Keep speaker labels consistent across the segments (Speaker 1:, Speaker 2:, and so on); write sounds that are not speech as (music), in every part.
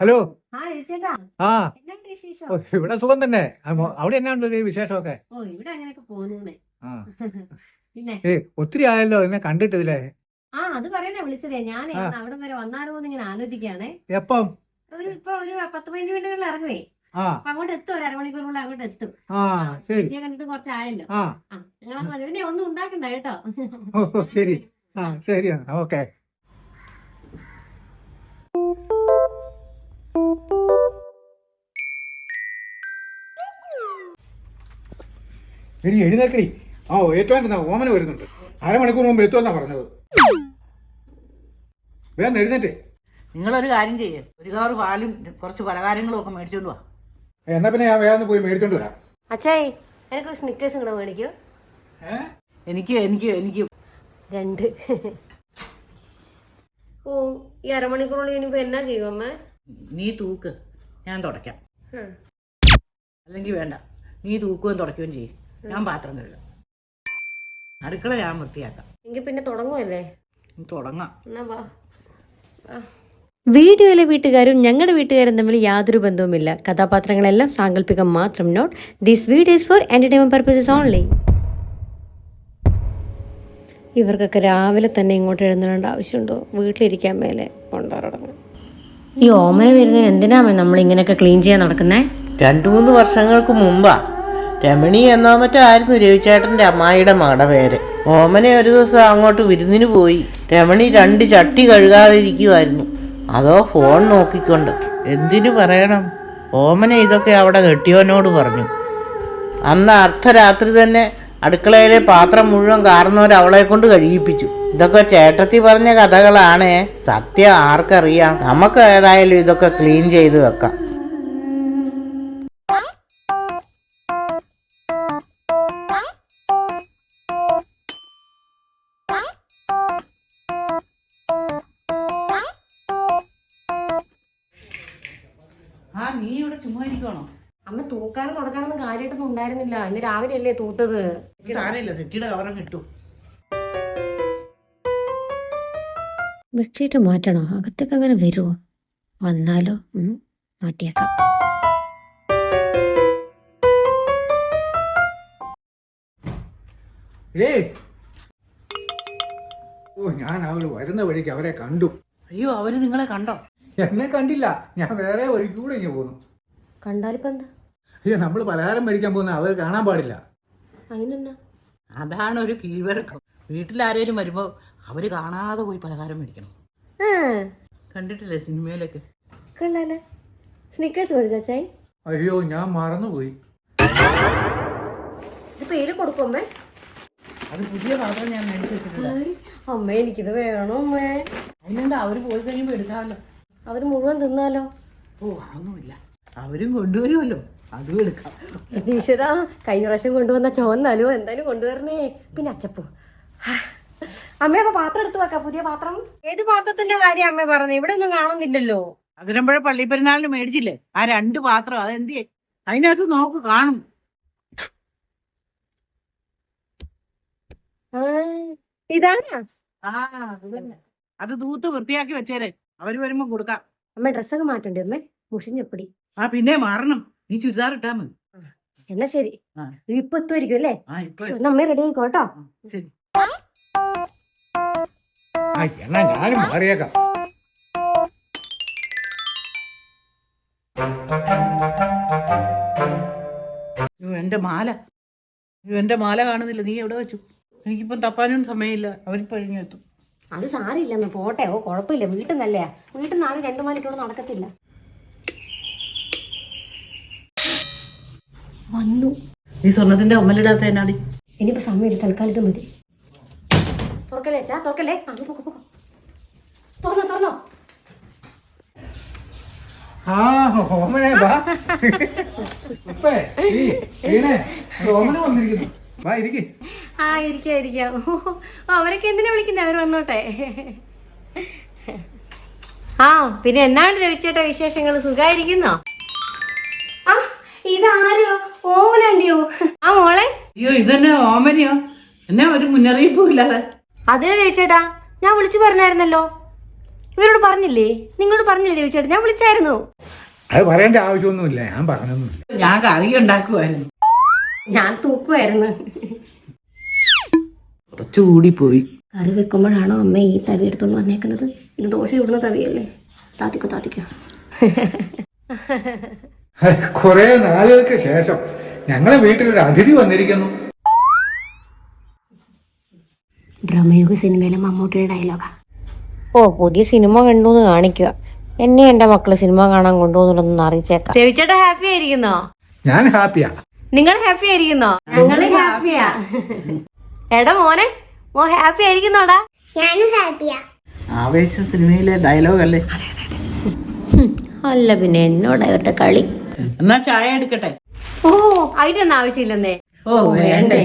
Speaker 1: Hello.
Speaker 2: ആ എന്നാണ്ട്
Speaker 1: ഇവിടെ സുഖം തന്നെ. അവിടെ എന്നാ ഉണ്ട് ഒരു വിശേഷമൊക്കെ?
Speaker 2: ഓ ഇവിടെ അങ്ങനെയൊക്കെ
Speaker 1: പോകുന്നേ (laughs)
Speaker 2: പിന്നെ?
Speaker 1: ഏ ഒത്തിരി ആയല്ലോ എന്നെ കണ്ടിട്ടില്ലേ?
Speaker 2: ആ അത് പറയാനാ വിളിച്ചതേ. ഞാൻ. അവിടെ വരെ വന്നാലോ എന്ന് ഇങ്ങനെ ആലോചിക്കുകയാണേ.
Speaker 1: എപ്പം?
Speaker 2: ഒരു ഇപ്പൊ ഒരു പത്ത് പതിനഞ്ച് മിനിറ്റുകളിൽ ഇറങ്ങുവേ. അപ്പൊ അങ്ങോട്ട് എത്തും ഒരു അരമണിക്കൂറിനുള്ളിൽ അങ്ങോട്ട് എത്തും. ചേച്ചിയെ കണ്ടിട്ട് കുറച്ചായല്ലോ.
Speaker 1: ആ.
Speaker 2: ഒന്നും ഉണ്ടാക്കണ്ട കേട്ടോ.
Speaker 1: ശരി. ആ ശരി ഓക്കെ. എടി എഴുന്നേക്കടി ആ ഏറ്റവും എന്നാ ഓമന വരുന്നുണ്ട്. അരമണിക്കൂർ മുമ്പ് എത്തുമെന്നാ പറഞ്ഞത്. വേഗം എഴുന്നേറ്റ്.
Speaker 3: നിങ്ങളൊരു കാര്യം ചെയ്യേ. ഒരു കാർ പാലും കുറച്ച് പലകാരങ്ങളും ഒക്കെ മേടിച്ചോണ്ട് വാ.
Speaker 1: എന്നാ പിന്നെ ഞാൻ വേഗം പോയി മേടിച്ചോണ്ട് വരാം.
Speaker 2: അച്ചായി എനിക്കൊരു സ്നിക്കേഴ്സ് കൂടെ മേടിക്കൂ.
Speaker 3: എനിക്ക് എനിക്ക് എനിക്ക്.
Speaker 2: രണ്ട്. ഓ ഈ അരമണിക്കൂറുള്ളിൽ ഇനിയിപ്പോ എന്നാ ചെയ്യും അമ്മ?
Speaker 3: നീ തൂക്ക്. ഞാൻ തുടയ്ക്കാം. അല്ലെങ്കിൽ വേണ്ട. നീ തൂക്കുകയും തുടയ്ക്കുകയും ചെയ്യും. ഞാൻ പാത്രം കഴുകാം. അടുക്കള ഞാൻ വൃത്തിയാക്കാം.
Speaker 2: എങ്കിൽ പിന്നെ തുടങ്ങുമല്ലേ
Speaker 3: തുടങ്ങാം.
Speaker 2: എന്നാ വാ.
Speaker 4: വീഡിയോയിലെ വീട്ടുകാരും ഞങ്ങളുടെ വീട്ടുകാരും തമ്മിൽ യാതൊരു ബന്ധവുമില്ല. കഥാപാത്രങ്ങളെല്ലാം സാങ്കല്പികം മാത്രം. Note this video for entertainment purposes only ഇവർക്കൊക്കെ രാവിലെ തന്നെ ഇങ്ങോട്ട് എഴുന്നേണ്ട ആവശ്യമുണ്ടോ? വീട്ടിലിരിക്കാൻ മേലെ കൊണ്ടുവരടങ്ങ്. ഈ ഓമന വരുന്നതിന് എന്തിനാമേ നമ്മൾ ഇങ്ങനെയൊക്കെ ക്ലീൻ ചെയ്യാൻ നടക്കുന്നേ?
Speaker 5: രണ്ടു മൂന്ന് വർഷങ്ങൾക്ക് മുമ്പാ രമണി എന്നോ മറ്റോ ആയിരുന്നു രവിചേട്ടന്റെ അമ്മായിയുടെ മകടെ പേര്. ഓമനെ ഒരു ദിവസം അങ്ങോട്ട് വിരുന്നിന് പോയി. രമണി രണ്ട് ചട്ടി കഴുകാതിരിക്കുമായിരുന്നു അതോ ഫോൺ നോക്കിക്കൊണ്ട്. എന്തിനു പറയണം? ഓമനെ ഇതൊക്കെ അവിടെ കെട്ടിയോനോട് പറഞ്ഞു. അന്ന് അർദ്ധരാത്രി തന്നെ അടുക്കളയിലെ പാത്രം മുഴുവൻ കാർന്നവർ അവളെ കൊണ്ട് കഴുകിപ്പിച്ചു. ഇതൊക്കെ ചേട്ടത്തി പറഞ്ഞ കഥകളാണേ. സത്യം ആർക്കറിയാം. നമുക്ക് ഏതായാലും ഇതൊക്കെ ക്ലീൻ ചെയ്ത് വെക്കാം.
Speaker 3: ആ നീ ഇവിടെ ചുമ്മാ ഇരിക്കണോ
Speaker 2: അമ്മ തൂക്കാനും തുടക്കാനൊന്നും കാര്യമായിട്ടൊന്നും ഉണ്ടായിരുന്നില്ല. ഇന്ന് രാവിലെ അല്ലേ തൂത്തത്
Speaker 3: സാരമില്ല സെറ്റിയുടെ കവറും കിട്ടും
Speaker 4: ബെഡ്ഷീറ്റ് മാറ്റണോ? അകത്തേക്ക് അങ്ങനെ വരുമോ വന്നാലോ? ഉം, മാറ്റിയേക്കാം.
Speaker 1: ഏ? ഓ ഞാൻ അവർ വരുന്ന വഴിക്ക് അവരെ കണ്ടു.
Speaker 3: അയ്യോ അവർ നിങ്ങളെ കണ്ടോ?
Speaker 1: എന്നെ കണ്ടില്ല. ഞാൻ വേറെ വഴിക്ക് കൂടെ ഇങ്ങനെ പോന്നു.
Speaker 2: കണ്ടാലിപ്പോ എന്താ?
Speaker 1: അയ്യോ നമ്മൾ പലഹാരം മേടിക്കാൻ പോകുന്ന അവർ കാണാൻ പാടില്ല.
Speaker 2: അതിനെന്നാ
Speaker 3: അതാണ് ഒരു കീഴ്വഴക്കം. വീട്ടിലാരേലും വരുമ്പോൾ അവർ കാണാതെ പോയി പലഹാരം മേടിക്കണം. കണ്ടിട്ടില്ലേ സിനിമയിലൊക്കെ?
Speaker 2: കൊള്ളാലേ. സ്നിക്കേഴ്സ്
Speaker 1: അയ്യോ ഞാൻ മറന്നുപോയി.
Speaker 2: ഇതിപ്പോ ഏൽ കൊടുക്കും അമ്മേ.
Speaker 3: അത് പുതിയ പാത്രം ഞാൻ മേടിച്ചു വെച്ചിട്ടുണ്ട്
Speaker 2: അമ്മ എനിക്കിത് വേണം അമ്മേ?
Speaker 3: അതിനെന്താ അവർ പോയി കഴിയുമ്പോ എടുക്കാമല്ലോ.
Speaker 2: അവർ മുഴുവൻ തിന്നാലോ?
Speaker 3: ഓ അതൊന്നുമില്ല. അവരും കൊണ്ടുവരുമല്ലോ. അതും എടുക്കാം.
Speaker 2: ഈശ്വര കഴിഞ്ഞ പ്രാവശ്യം കൊണ്ടുവന്ന ചോന്നാലോ എന്തായാലും കൊണ്ടുവരണേ. പിന്നെ അച്ചപ്പൂ. അമ്മ അപ്പൊ പാത്രം എടുത്തു വെക്കാം പുതിയ പാത്രം. ഏത് പാത്രത്തിന്റെ കാര്യം അമ്മ പറഞ്ഞു? ഇവിടെ ഒന്നും കാണുന്നില്ലല്ലോ.
Speaker 3: അതിരമ്പഴ പള്ളി പെരുന്നാളിന് മേടിച്ചില്ലേ? ആ രണ്ട് പാത്രം അതെന്തിയെ? അതിനകത്ത് നോക്ക് കാണും.
Speaker 2: ഇതാണ്.
Speaker 3: ആ അത് തന്നെ. അത് തൂത്ത് വൃത്തിയാക്കി വെച്ചേരെ. അവർ വരുമ്പോ കൊടുക്കാം.
Speaker 2: അമ്മ ഡ്രസ്സൊക്കെ മാറ്റണ്ടേ അമ്മേ? മുഷിഞ്ഞപ്പടി.
Speaker 3: ആ പിന്നെ മാറണം. നീ ചുരിദാർ ഇട്ടാ മതി.
Speaker 2: എന്നാ ശരി.
Speaker 3: ആ.
Speaker 2: ഇപ്പൊ എത്തുമായിരിക്കും അല്ലേ?
Speaker 3: ആ ഇപ്പൊ
Speaker 2: എന്നാ അമ്മ റെഡി
Speaker 3: ആയിക്കോട്ടോ ശരി.
Speaker 1: ആ എന്നാ ഞാനും മാറിയേക്കാം.
Speaker 3: അയ്യോ എന്റെ മാല. അയ്യോ എന്റെ മാല കാണുന്നില്ല. നീ എവിടെ വെച്ചു? എനിക്കിപ്പം തപ്പാനും സമയമില്ല. അവരിപ്പോ എത്തും.
Speaker 2: അത് സാരില്ല എന്ന് പോട്ടെ ഓ കുഴപ്പമില്ല. വീട്ടിൽ നല്ലയാ വീട്ടിൽ നിന്ന് ആരും രണ്ടു മാലിട്ടോട് നടക്കത്തില്ല. വന്നു.
Speaker 3: നീ സ്വർണത്തിന്റെ ഒമ്മലിടാത്ത എന്നാടി?
Speaker 2: ഇനിയിപ്പോ സമയമില്ല തൽക്കാലത്ത് മതി. തുറക്കല്ലേ അച്ഛാ? തുറക്കല്ലേ? ആ പൊക്കോ പൊക്കോ. തുറന്നോ തുറന്നോ.
Speaker 1: ആ ഓമനെ വാ. ഉപ്പേ ഈ വീണേ അത് ഓമന വന്നിരിക്കുന്നു. വാ ഇരിക്ക്.
Speaker 2: ആ ഇരിക്കാം ഇരിക്കാം. ഓ അവരൊക്കെ എന്തിനാ വിളിക്കുന്നത് അവർ വന്നോട്ടെ. ആ പിന്നെ എന്നാണ് രവിച്ചേട്ട വിശേഷങ്ങൾ സുഖായിരിക്കുന്നോ? ആ ഇതാരോ? ഓമനാണ്ടിയോ ആ മോളെ?
Speaker 3: അയ്യോ ഇതന്നെ ഓമനിയോ? എന്നെ ഒരു മുന്നറിയിപ്പും ഇല്ലാതെ?
Speaker 2: അതിനെ രവിച്ചേട്ടാ ഞാൻ വിളിച്ചു പറഞ്ഞായിരുന്നല്ലോ. ഇവരോട് പറഞ്ഞില്ലേ? നിങ്ങളോട് പറഞ്ഞില്ലേ രവിച്ചേട്ടാ? ഞാൻ വിളിച്ചായിരുന്നു.
Speaker 1: അത് പറയേണ്ട ആവശ്യമൊന്നുമില്ല. ഞാൻ പറഞ്ഞൊന്നുമില്ല.
Speaker 3: ഞാൻ കറി ഉണ്ടാക്കുമായിരുന്നു
Speaker 2: ഞാൻ തൂക്കുമായിരുന്നു
Speaker 3: കുറച്ചുകൂടി പോയി
Speaker 2: കറി വെക്കുമ്പോഴാണോ അമ്മ ഈ തവി എടുത്തോണ്ട് വന്നേക്കുന്നത്? ഇത് ദോശ ഇടുന്ന തവിയല്ലേ? താത്തിക്കോ താത്തിക്കോ. (laughs)
Speaker 1: കുറെ നാളുകൾക്ക് ശേഷം ഞങ്ങളെ വീട്ടിൽ ഒരു അതിഥി വന്നിരിക്കുന്നു.
Speaker 2: ഭ്രമയുഗ സിനിമയിലെ മമ്മൂട്ടിയുടെ ഡയലോഗാ.
Speaker 4: ഓ പുതിയ സിനിമ കണ്ടു എന്ന് കാണിക്കുക എന്നെ എന്റെ മക്കൾ സിനിമ കാണാൻ കൊണ്ടുപോകുന്നുണ്ടെന്ന് അറിയിച്ചേക്കാം.
Speaker 2: രവിച്ചേട്ടാ ഹാപ്പി ആയിരിക്കുന്നോ?
Speaker 1: ഞാൻ ഹാപ്പിയാ.
Speaker 2: നിങ്ങൾ ഹാപ്പി ആയിരിക്കുന്നോ? ഞങ്ങൾ ഹാപ്പിയാ. എടാ മോനെ മോ ഹാപ്പി ആയിരിക്കുന്നോടാ?
Speaker 3: ആവേശ സിനിമയിലെ ഡയലോഗ് അല്ലേ?
Speaker 4: അല്ല പിന്നെ എന്നോട് അവരുടെ കളി?
Speaker 3: എന്നാ ചായ എടുക്കട്ടെ?
Speaker 2: ഓ അതിനൊന്നും ആവശ്യമില്ലെന്നേ.
Speaker 3: ഓ വേണ്ടേ.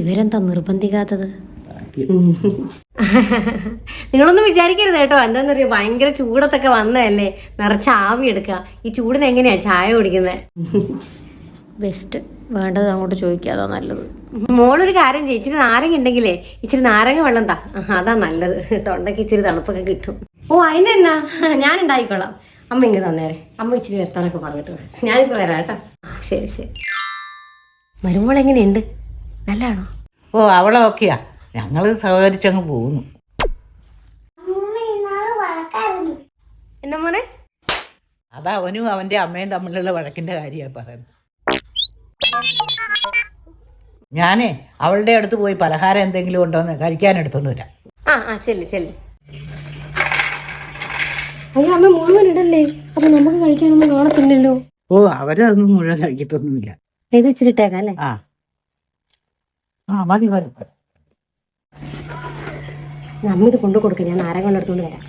Speaker 4: ഇവരെന്താ നിർബന്ധിക്കാത്തത്?
Speaker 2: നിങ്ങളൊന്നും വിചാരിക്കരുത് കേട്ടോ. എന്താന്നറിയോ ഭയങ്കര ചൂടത്തൊക്കെ വന്നതല്ലേ? നിറച്ച് ആവി എടുക്കുക. ഈ ചൂടിന് എങ്ങനെയാ ചായ കുടിക്കുന്നത്
Speaker 4: ബെസ്റ്റ് വേണ്ടത് അങ്ങോട്ട് ചോദിക്കാതാ നല്ലത്.
Speaker 2: മോളൊരു കാര്യം ചെയ്യും. ഇച്ചിരി നാരങ്ങ ഉണ്ടെങ്കിലേ ഇച്ചിരി നാരങ്ങ വെള്ളം താ. അതാ നല്ലത്. തൊണ്ടയ്ക്ക് ഇച്ചിരി തണുപ്പൊക്കെ കിട്ടും. ഓ അതിനെന്നാ ഞാൻ ഉണ്ടായിക്കോളാം. അമ്മ ഇങ്ങ് തന്നേരെ അമ്മ ഇച്ചിരി വരുത്താനൊക്കെ പറഞ്ഞിട്ട് വേണം ഞാനിപ്പോ വരാം കേട്ടോ. ആ, ശരി ശരി. മരുമോൾ എങ്ങനെയുണ്ട്? നല്ലതാണോ
Speaker 3: ഓ അവളെ ഓക്കെയാ. ഞങ്ങൾ സഹകരിച്ചങ്ങ് പോകുന്നു.
Speaker 2: എന്നാ മോനെ?
Speaker 3: അതാ അവനും അവന്റെ അമ്മയും തമ്മിലുള്ള വഴക്കിന്റെ കാര്യമാണ് പറയുന്നത്. ഞാനേ അവളുടെ അടുത്ത് പോയി പലഹാരം എന്തെങ്കിലും ഉണ്ടോന്ന് കഴിക്കാൻ എടുത്തോണ്ട് വരാം.
Speaker 2: ആ ആ ചെല്ലി ചെല്ല്. അയ്യോ അമ്മ മുഴുവൻ ഇടല്ലേ അപ്പൊ നമുക്ക് കഴിക്കാനൊന്നും കാണത്തില്ലല്ലോ.
Speaker 3: ഓ അവരതൊന്നും മുഴുവൻ കഴിക്കത്തൊന്നുമില്ല.
Speaker 2: ഇത് വെച്ചിട്ടേക്കാം അല്ലേ?
Speaker 3: ആ. ആ മതി മതി
Speaker 2: നമ്മിത് കൊണ്ടു കൊടുക്ക ഞാൻ നാരങ്ങ കൊണ്ടെടുത്തോണ്ട് വരാം.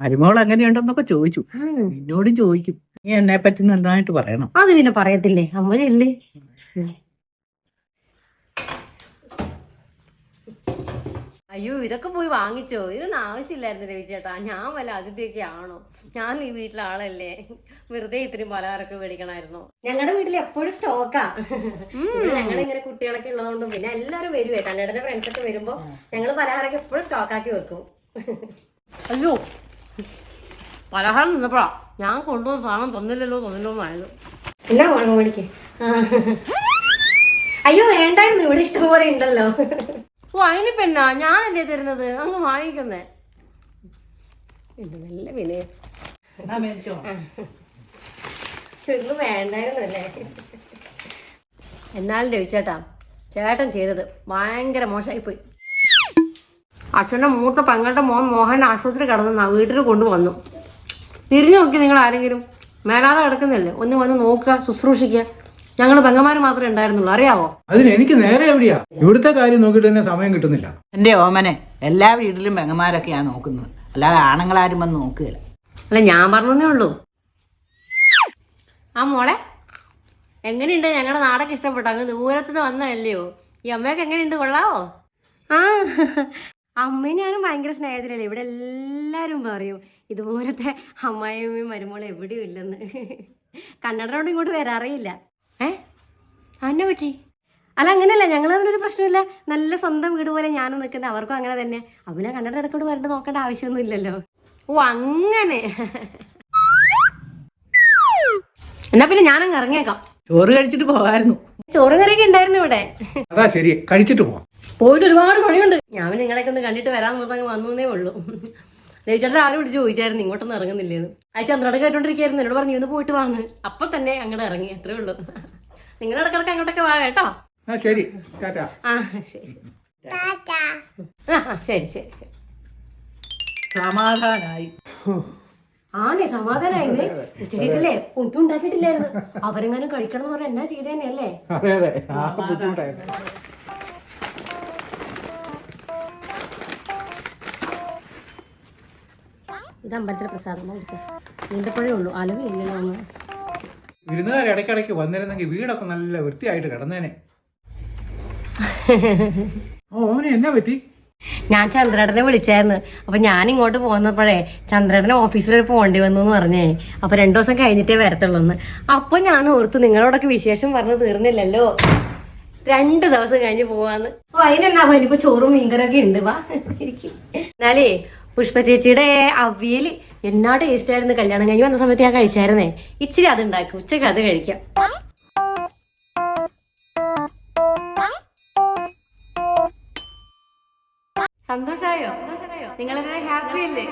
Speaker 3: മരുമോൾ അങ്ങനെയുണ്ടെന്നൊക്കെ ചോദിച്ചു. എന്നോടും ചോദിക്കും. നീ എന്നെ പറ്റി നന്നായിട്ട് പറയണം.
Speaker 2: അത് പിന്നെ പറയത്തില്ലേ? അമ്മ ചെല്ലേ. അയ്യോ ഇതൊക്കെ പോയി വാങ്ങിച്ചോ? ഇതൊന്നും ആവശ്യമില്ലായിരുന്നു രവി ചേട്ടാ ഞാൻ വല്ല അതിഥിയൊക്കെ ആണോ? ഞാൻ ഈ വീട്ടിലെ ആളല്ലേ? വെറുതെ ഇത്രയും പലഹാരമൊക്കെ മേടിക്കണമായിരുന്നു. ഞങ്ങളുടെ വീട്ടിൽ എപ്പോഴും സ്റ്റോക്കാ ഞങ്ങൾ ഇങ്ങനെ കുട്ടികളൊക്കെ ഉള്ളതുകൊണ്ടും പിന്നെ എല്ലാവരും വരുവേ. കണ്ണടന്റെ ഫ്രണ്ട്സ് ഒക്കെ വരുമ്പോ ഞങ്ങൾ പലഹാരമൊക്കെ എപ്പോഴും സ്റ്റോക്കാക്കി വെക്കും. അയ്യോ. പലഹാരം നിന്നപ്പോഴാ ഞാൻ കൊണ്ടുവന്ന സാധനം തന്നില്ലല്ലോ തന്നില്ലോ എന്നായത് എന്നാ വേണം മേടിക്കേ. അയ്യോ വേണ്ടായിരുന്നു. ഇവിടെ ഇഷ്ടംപോലെ ഉണ്ടല്ലോ. ഓ അതിനിപ്പോ പെണ്ണാ? ഞാനല്ലേ തരുന്നത്? അങ്ങ് വാങ്ങിക്കുന്നേ. ഇത് നല്ല വിനയം. ഇതൊന്നും വേണ്ടായിരുന്നു അല്ലേ എന്നാലും രവിച്ചേട്ടാ ചേട്ടൻ ചെയ്തത് ഭയങ്കര മോശമായിപ്പോയി. അച്ഛന്റെ മൂത്ത പങ്ങളുടെ മോൻ മോഹൻ ആശുപത്രി കടന്നു വീട്ടിൽ കൊണ്ടുവന്നു. തിരിഞ്ഞു നോക്കി നിങ്ങൾ ആരെങ്കിലും മേലാതെ കിടക്കുന്നില്ലേ? ഒന്ന് വന്ന് നോക്കുക ശുശ്രൂഷിക്കുക. ഞങ്ങൾ പെങ്ങന്മാർ മാത്രമേ ഉണ്ടായിരുന്നുള്ളൂ. അറിയാവോ?
Speaker 1: അതിന് എനിക്ക് നേരെ എവിടെയാ? ഇവിടുത്തെ കാര്യം നോക്കിയിട്ട് തന്നെ സമയം കിട്ടുന്നില്ല.
Speaker 3: എന്റെ ഓമനെ എല്ലാ വീട്ടിലും പെങ്ങന്മാരൊക്കെയാ നോക്കുന്നത്. അല്ലാതെ ആണുങ്ങളാരും വന്ന് നോക്കുകയില്ല.
Speaker 2: അല്ല ഞാൻ പറഞ്ഞേ ഉള്ളൂ. ആ മോളെ എങ്ങനെയുണ്ട്? ഞങ്ങളുടെ നാടൊക്കെ ഇഷ്ടപ്പെട്ടു. അങ്ങ് ദൂരത്തുനിന്ന് വന്നതല്ലയോ? ഈ അമ്മയൊക്കെ എങ്ങനെയുണ്ട്? കൊള്ളാവോ? ആ അമ്മയും ഞാനും ഭയങ്കര സ്നേഹത്തിലല്ലേ? ഇവിടെ എല്ലാവരും പറയും ഇതുപോലത്തെ അമ്മായിയമ്മയും മരുമോളെ എവിടെയും ഇല്ലെന്ന്. കണ്ണടനോട് ഇങ്ങോട്ട് വരാറേയില്ല ഏ? അന്നെ പറ്റി? അല്ല അങ്ങനെയല്ല. ഞങ്ങൾ തമ്മിലൊരു പ്രശ്നമില്ല. നല്ല സ്വന്തം വീട് പോലെ ഞാനും നിൽക്കുന്നത് അവർക്കും അങ്ങനെ തന്നെ. അവനെ കണ്ടിട്ട് ഇടക്കോട് വരേണ്ട നോക്കേണ്ട ആവശ്യമൊന്നും ഇല്ലല്ലോ. ഓ അങ്ങനെ. എന്നാ പിന്നെ ഞാനങ്ങ് ഇറങ്ങിയേക്കാം.
Speaker 3: ചോറ് കഴിച്ചിട്ട് പോകായിരുന്നു.
Speaker 2: ചോറും കറിയൊക്കെ ഉണ്ടായിരുന്നു ഇവിടെ.
Speaker 1: അതാ ശരി. കഴിച്ചിട്ട് പോവാം.
Speaker 2: പോയിട്ട് ഒരുപാട് പണിയുണ്ട്. ഞാൻ നിങ്ങളെയൊക്കെ ഒന്ന് കണ്ടിട്ട് വരാൻ നോക്കാൻ വന്നേ ഉള്ളൂ. ദേവിച്ചേട്ടൻ ആരും വിളിച്ച് ചോദിച്ചായിരുന്നു ഇങ്ങോട്ടൊന്നും ഇറങ്ങുന്നില്ലേന്ന്. ആ ചന്ദ്രട കേട്ടോണ്ടിരിക്കായിരുന്നു എന്നോട് പറഞ്ഞു ഇന്ന് പോയിട്ട് വാന്ന്. അപ്പൊ തന്നെ അങ്ങോട്ട് ഇറങ്ങി അത്രേ ഉള്ളൂ. നിങ്ങൾ ഇടക്കിടക്ക് അങ്ങോട്ടൊക്കെ വാ കേട്ടോ.
Speaker 1: ആ ശരി. ടാറ്റാ.
Speaker 2: ആ ശരി. ആ ആ, ശരി ശരി ശരി.
Speaker 3: സമാധാനായി.
Speaker 2: ആന്നേ സമാധാനായിരുന്നേ ഉച്ചയ്ക്കല്ലേ ഒന്നും ഉണ്ടാക്കിയിട്ടില്ലായിരുന്നു. (laughs) അവരെങ്ങാനും കഴിക്കണം എന്ന് പറഞ്ഞാൽ എന്നാ ചെയ്തേനെ
Speaker 1: അതെ.
Speaker 2: ഇത് അമ്പലത്തിലെ പ്രസാദം നീന്തപ്പഴേ ഉള്ളൂ. അലവ് ഇല്ലല്ലോ ഒന്ന്.
Speaker 1: വിരുന്നുകാർ ഇടയ്ക്കിടയ്ക്ക് വന്നിരുന്നെങ്കിൽ വീടൊക്കെ നല്ല വൃത്തിയായിട്ട് കിടന്നേനെ. ഓ ഓനെ എന്നാ പറ്റി?
Speaker 2: ഞാൻ ചന്ദ്രേട്ടനെ വിളിച്ചായിരുന്നു. അപ്പൊ ഞാൻ ഇങ്ങോട്ട് പോകുന്നപ്പോഴേ ചന്ദ്രേട്ടനെ ഓഫീസിലൊരു പോകേണ്ടി പോണ്ടി വന്നു എന്ന് പറഞ്ഞേ. അപ്പൊ രണ്ടു ദിവസം കഴിഞ്ഞിട്ടേ വരത്തുള്ളൂ എന്ന്. അപ്പൊ ഞാൻ ഓർത്തു നിങ്ങളോടൊക്കെ വിശേഷം പറഞ്ഞു തീർന്നില്ലല്ലോ. രണ്ട് ദിവസം കഴിഞ്ഞ് പോവാന്ന്. അപ്പൊ അതിനെന്നാ ഇനിയിപ്പോ ചോറും മീൻകറൊക്കെ ഉണ്ട്. വാ. എന്നാലേ പുഷ്പ ചേച്ചിയുടെ അവിയൽ എന്നാ ടേസ്റ്റ് ആയിരുന്നു? കല്യാണം കഴിഞ്ഞ് വന്ന സമയത്ത് ഞാൻ കഴിച്ചായിരുന്നേ. ഇച്ചിരി അത് ഉണ്ടാക്കും. ഉച്ചയ്ക്ക് അത് കഴിക്കാം. സന്തോഷായോ? നിങ്ങൾ ഹാപ്പി അല്ലേ?